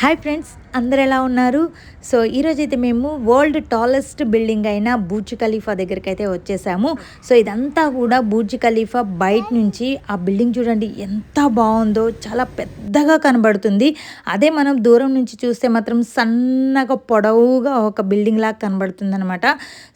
Hi friends అందరు ఎలా ఉన్నారు? సో ఈరోజు అయితే మేము వరల్డ్ టాలెస్ట్ బిల్డింగ్ అయిన బూర్జ్ ఖలీఫా దగ్గరికి అయితే వచ్చేసాము. సో ఇదంతా కూడా బూర్జ్ ఖలీఫా బయట నుంచి ఆ బిల్డింగ్ చూడండి ఎంత బాగుందో చాలా పెద్దగా కనబడుతుంది. అదే మనం దూరం నుంచి చూస్తే మాత్రం సన్నగా పొడవుగా ఒక బిల్డింగ్ లాగా కనబడుతుంది అనమాట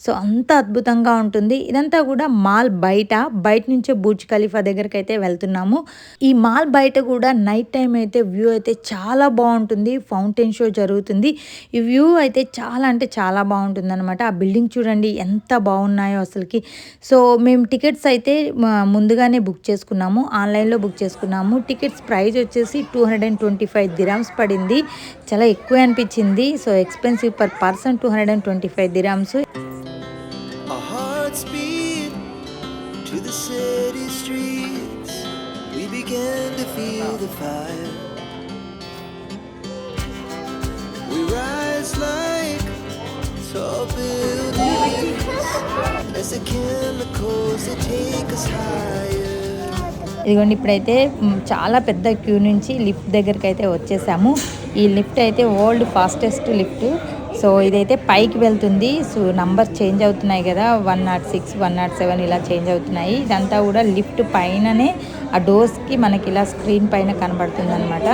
సో అంత అద్భుతంగా ఉంటుంది. ఇదంతా కూడా మాల్ బయట బయట నుంచే బూర్జ్ ఖలీఫా దగ్గరికి అయితే వెళ్తున్నాము. ఈ మాల్ బయట కూడా నైట్ టైం అయితే వ్యూ అయితే చాలా బాగుంటుంది. ఫౌంటైన్ షో జరుగుతుంది. ఈ వ్యూ అయితే చాలా అంటే చాలా బాగుంటుందన్నమాట. ఆ బిల్డింగ్ చూడండి ఎంత బాగున్నాయో అసలుకి. సో మేము టికెట్స్ అయితే ముందుగానే బుక్ చేసుకున్నాము. ఆన్లైన్లో బుక్ చేసుకున్నాము. టికెట్స్ ప్రైస్ వచ్చేసి two hundred and twenty five dirhams పడింది. చాలా ఎక్కువ అనిపించింది. So expensive per person two hundred and twenty five dirhams. To the city streets. We began to feel the fire. ఇదిగోండి ఇప్పుడైతే చాలా పెద్ద క్యూ నుంచి లిఫ్ట్ దగ్గరికి అయితే వచ్చేసాము. ఈ లిఫ్ట్ అయితే వరల్డ్ ఫాస్టెస్ట్ లిఫ్ట్. సో ఇదైతే పైకి వెళ్తుంది. సో నంబర్ చేంజ్ అవుతున్నాయి కదా. One nought six one nought seven ఇలా చేంజ్ అవుతున్నాయి. ఇదంతా కూడా లిఫ్ట్ పైననే ఆ డోర్స్కి మనకి ఇలా స్క్రీన్ పైన కనబడుతుంది అనమాట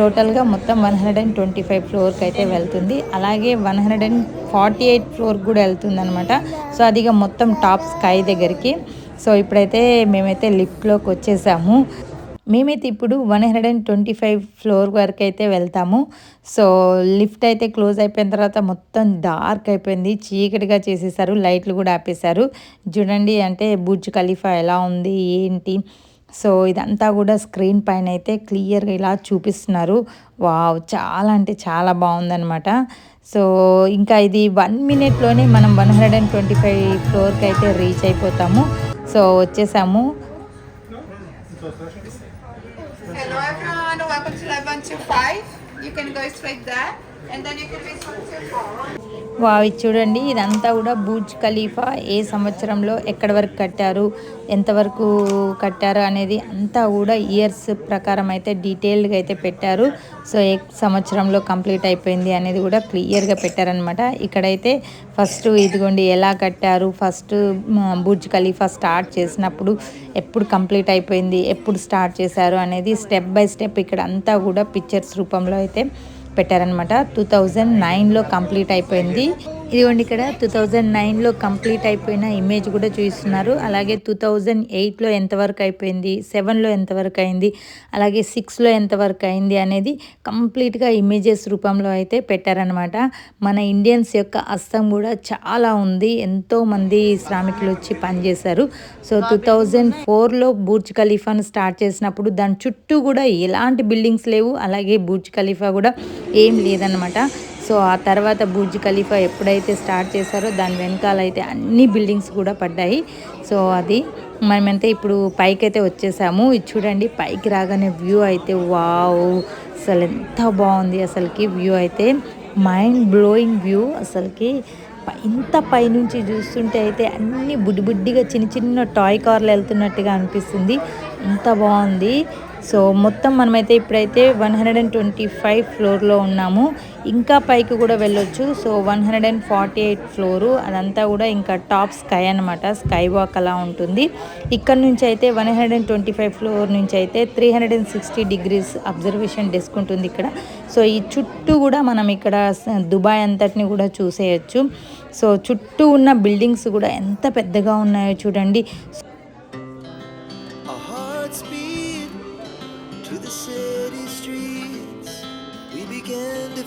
టోటల్గా మొత్తం one hundred and twenty five ఫ్లోర్కి అయితే వెళ్తుంది. అలాగే one hundred and forty eight ఫ్లోర్కి కూడా వెళ్తుంది అనమాట సో అదిగా మొత్తం టాప్ స్కై దగ్గరికి. సో ఇప్పుడైతే మేమైతే లిఫ్ట్లోకి వచ్చేసాము. మేమైతే ఇప్పుడు one hundred and twenty five floor వరకు అయితే వెళ్తాము. సో లిఫ్ట్ అయితే క్లోజ్ అయిపోయిన తర్వాత మొత్తం డార్క్ అయిపోయింది. చీకటిగా చేసేసారు లైట్లు కూడా ఆపేశారు. చూడండి అంటే బుర్జ్ ఖలీఫా ఎలా ఉంది ఏంటి? సో ఇదంతా కూడా స్క్రీన్ పైన అయితే క్లియర్గా ఇలా చూపిస్తున్నారు. వావ్ చాలా అంటే చాలా బాగుందనమాట సో ఇంకా ఇది వన్ మినిట్లోనే మనం one hundred and twenty five ఫ్లోర్కి అయితే రీచ్ అయిపోతాము. సో వచ్చేసాము. Hello everyone, welcome to Level 125. You can go straight there and then you can reach 124. Wow చూడండి ఇదంతా కూడా బూజ్ ఖలీఫా ఏ సంవత్సరంలో ఎక్కడ వరకు కట్టారు ఎంతవరకు కట్టారు అనేది అంతా కూడా ఇయర్స్ ప్రకారం అయితే డీటెయిల్డ్గా అయితే పెట్టారు సో ఏ సంవత్సరంలో కంప్లీట్ అయిపోయింది అనేది కూడా క్లియర్గా పెట్టారనమాట ఇక్కడైతే ఫస్ట్ ఇదిగోండి ఎలా కట్టారు ఫస్ట్ బుర్జ్ ఖలీఫా స్టార్ట్ చేసినప్పుడు ఎప్పుడు కంప్లీట్ అయిపోయింది ఎప్పుడు స్టార్ట్ చేశారు అనేది స్టెప్ బై స్టెప్ ఇక్కడ అంతా కూడా పిక్చర్స్ రూపంలో అయితే పెట్టారనమాట టూ థౌజండ్ నైన్లో కంప్లీట్ అయిపోయింది. ఇదిగోండి ఇక్కడ టూ థౌజండ్ నైన్లో కంప్లీట్ అయిపోయిన ఇమేజ్ కూడా చూస్తున్నారు అలాగే టూ థౌజండ్ ఎయిట్లో ఎంతవరకు అయిపోయింది సెవెన్లో ఎంతవరకు అయింది అలాగే సిక్స్లో ఎంతవరకు అయింది అనేది కంప్లీట్గా ఇమేజెస్ రూపంలో అయితే పెట్టారనమాట మన ఇండియన్స్ యొక్క అస్తం కూడా చాలా ఉంది. ఎంతో మంది శ్రామికులు వచ్చి పనిచేశారు. సో టూ థౌజండ్ ఫోర్లో బూర్జ్ ఖలీఫాను స్టార్ట్ చేసినప్పుడు దాని చుట్టూ కూడా ఎలాంటి బిల్డింగ్స్ లేవు అలాగే బూర్జ్ ఖలీఫా కూడా ఏం లేదనమాట సో ఆ తర్వాత బూర్జ్ ఖలీఫా ఎప్పుడైతే స్టార్ట్ చేశారో దాని వెనకాల అయితే అన్ని బిల్డింగ్స్ కూడా పడ్డాయి. సో అది మనమైతే ఇప్పుడు పైకి అయితే వచ్చేసాము. ఇది చూడండి పైకి రాగానే వ్యూ అయితే వావ్! అసలు ఎంత బాగుంది అసలుకి వ్యూ అయితే. మైండ్ బ్లోయింగ్ వ్యూ అసలుకి. ఇంత పైనుంచి చూస్తుంటే అయితే అన్ని బుడ్డిబుడ్డిగా చిన్న చిన్న టాయ్ కార్లు వెళ్తున్నట్టుగా అనిపిస్తుంది. అంత బాగుంది! సో మొత్తం మనమైతే ఇప్పుడైతే one hundred and twenty five ఫ్లోర్లో ఉన్నాము. ఇంకా పైకి కూడా వెళ్ళొచ్చు. So one hundred and forty eight floor. అదంతా కూడా ఇంకా టాప్ స్కై అనమాట స్కై వాక్ అలా ఉంటుంది. ఇక్కడ నుంచి అయితే one hundred and twenty five floor నుంచి అయితే three hundred and sixty degrees observation desk ఉంటుంది ఇక్కడ. సో ఈ చుట్టూ కూడా మనం ఇక్కడ దుబాయ్ అంతటిని కూడా చూసేయచ్చు. సో చుట్టూ ఉన్న బిల్డింగ్స్ కూడా ఎంత పెద్దగా ఉన్నాయో చూడండి.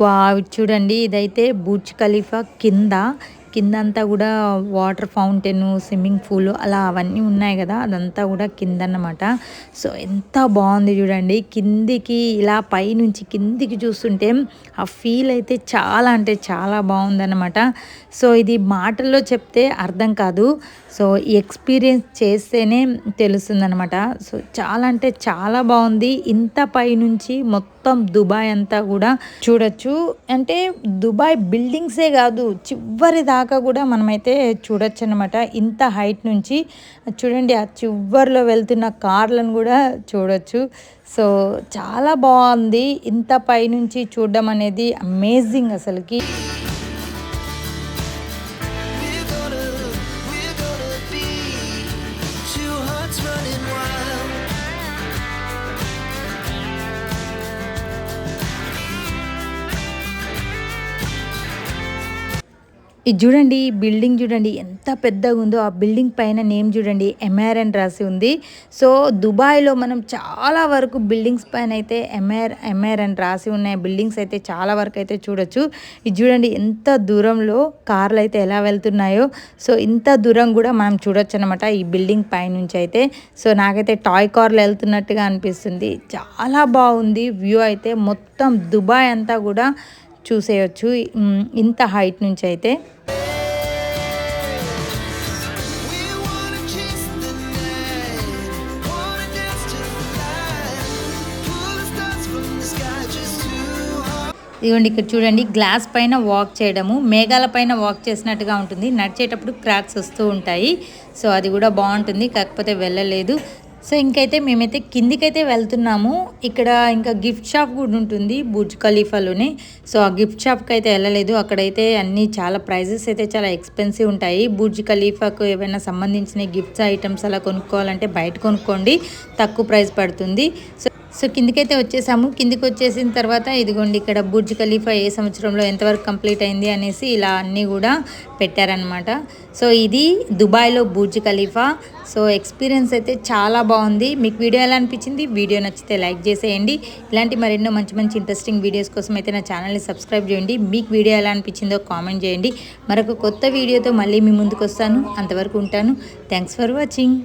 wow చూడండి ఇదైతే బుర్జ్ ఖలీఫా కింద. కిందంతా కూడా వాటర్ ఫౌంటైన్ స్విమ్మింగ్ పూల్ అలా అవన్నీ ఉన్నాయి కదా అదంతా కూడా కింద అన్నమాట సో ఎంత బాగుంది చూడండి. కిందికి ఇలా పైనుంచి కిందికి చూస్తుంటే ఆ ఫీల్ అయితే చాలా అంటే చాలా బాగుందన్నమాట. సో ఇది మాటల్లో చెప్తే అర్థం కాదు. సో ఈ ఎక్స్పీరియన్స్ చేస్తేనే తెలుస్తుందన్నమాట. సో చాలా అంటే చాలా బాగుంది. ఇంత పైనుంచి మొత్తం మొత్తం దుబాయ్ అంతా కూడా చూడొచ్చు. అంటే దుబాయ్ బిల్డింగ్సే కాదు చివరి దాకా కూడా మనమైతే చూడొచ్చు అనమాట ఇంత హైట్ నుంచి చూడండి ఆ చివరిలో వెళ్తున్న కార్లను కూడా చూడొచ్చు. సో చాలా బాగుంది. ఇంత పైనుంచి చూడడం అనేది అమేజింగ్ అసలుకి. ఇది చూడండి బిల్డింగ్ చూడండి ఎంత పెద్దగా ఉందో ఆ బిల్డింగ్ పైన నేమ్ చూడండి ఎంఆర్ అని రాసి ఉంది. సో దుబాయ్లో మనం చాలా వరకు బిల్డింగ్స్ పైన అయితే ఎంఆర్ ఎంఆర్ అని రాసి ఉన్నాయి. బిల్డింగ్స్ అయితే చాలా వరకు అయితే చూడొచ్చు. ఇది చూడండి ఎంత దూరంలో కార్లు అయితే ఎలా వెళ్తున్నాయో. సో ఇంత దూరం కూడా మనం చూడొచ్చు అనమాట ఈ బిల్డింగ్ పైనుంచి అయితే. సో నాకైతే టాయ్ కార్లు వెళ్తున్నట్టుగా అనిపిస్తుంది. చాలా బాగుంది వ్యూ అయితే మొత్తం దుబాయ్ అంతా కూడా చూసేయచ్చు. ఇంత హైట్ నుంచి అయితే. ఇదిగోండి ఇక్కడ చూడండి గ్లాస్ పైన వాక్ చేయడము మేఘాల పైన వాక్ చేసినట్టుగా ఉంటుంది. నడిచేటప్పుడు క్రాక్స్ వస్తూ ఉంటాయి. సో అది కూడా బాగుంటుంది. కాకపోతే వెళ్ళలేదు. సో ఇంకైతే మేమైతే కిందికైతే వెళ్తున్నాము. ఇక్కడ ఇంకా గిఫ్ట్ షాప్ కూడా ఉంటుంది బుర్జ్ ఖలీఫాలోనే. సో ఆ గిఫ్ట్ షాప్కి అయితే వెళ్ళలేదు. అక్కడైతే అన్నీ చాలా ప్రైజెస్ అయితే చాలా ఎక్స్పెన్సివ్ ఉంటాయి. బుర్జ్ ఖలీఫాకు ఏమైనా సంబంధించిన గిఫ్ట్స్ ఐటమ్స్ అలా కొనుక్కోవాలంటే బయట కొనుక్కోండి. తక్కువ ప్రైస్ పడుతుంది. సో సో కిందికైతే వచ్చేసాము. కిందికి వచ్చేసిన తర్వాత ఇదిగోండి ఇక్కడ బుర్జ్ ఖలీఫా ఏ సంవత్సరంలో ఎంతవరకు కంప్లీట్ అయింది అనేసి ఇలా అన్నీ కూడా పెట్టారనమాట సో ఇది దుబాయ్లో బుర్జ్ ఖలీఫా. సో ఎక్స్పీరియన్స్ అయితే చాలా బాగుంది. మీకు వీడియో ఎలా అనిపించింది? వీడియో నచ్చితే లైక్ చేసేయండి. ఇలాంటి మరెన్నో మంచి మంచి ఇంట్రెస్టింగ్ వీడియోస్ కోసం అయితే నా ఛానల్ని సబ్స్క్రైబ్ చేయండి. మీకు వీడియో ఎలా అనిపించిందో కామెంట్ చేయండి. మరొక కొత్త వీడియోతో మళ్ళీ మీ ముందుకు వస్తాను. అంతవరకు ఉంటాను. Thanks for watching